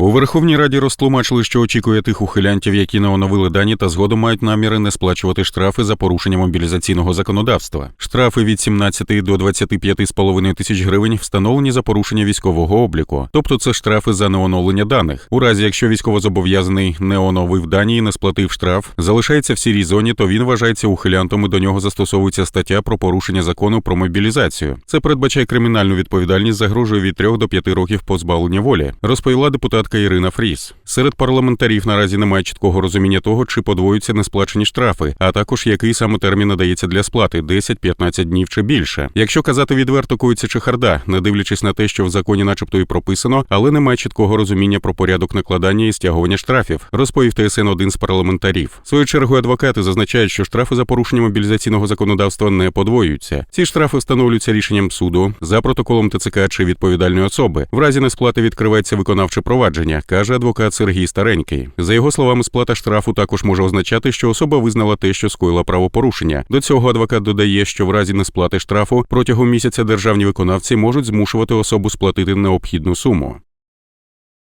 У Верховній Раді розтлумачили, що очікує тих ухилянтів, які не оновили дані та згодом мають наміри не сплачувати штрафи за порушення мобілізаційного законодавства. Штрафи від 17 до 25,5 тисяч гривень встановлені за порушення військового обліку, тобто це штрафи за неоновлення даних. У разі, якщо військовозобов'язаний не оновив дані і не сплатив штраф, залишається в сірій зоні, то він вважається ухилянтом і до нього застосовується стаття про порушення закону про мобілізацію. Це передбачає кримінальну відповідальність, загрожує від 3 до 5 років позбавлення волі, розповіла депутатка Ірина Фріс. Серед парламентарів наразі немає чіткого розуміння того, чи подвоюються несплачені штрафи, а також який саме термін надається для сплати 10-15 днів чи більше. Якщо казати відверто, коїться чехарда, не дивлячись на те, що в законі, начебто, і прописано, але немає чіткого розуміння про порядок накладання і стягування штрафів, розповів ТСН один з парламентарів. В свою чергу адвокати зазначають, що штрафи за порушення мобілізаційного законодавства не подвоюються. Ці штрафи встановлюються рішенням суду за протоколом ТЦК чи відповідальної особи. В разі несплати відкривається виконавче провадження, каже адвокат Сергій Старенький. За його словами, сплата штрафу також може означати, що особа визнала те, що скоїла правопорушення. До цього адвокат додає, що в разі несплати штрафу протягом місяця державні виконавці можуть змушувати особу сплатити необхідну суму.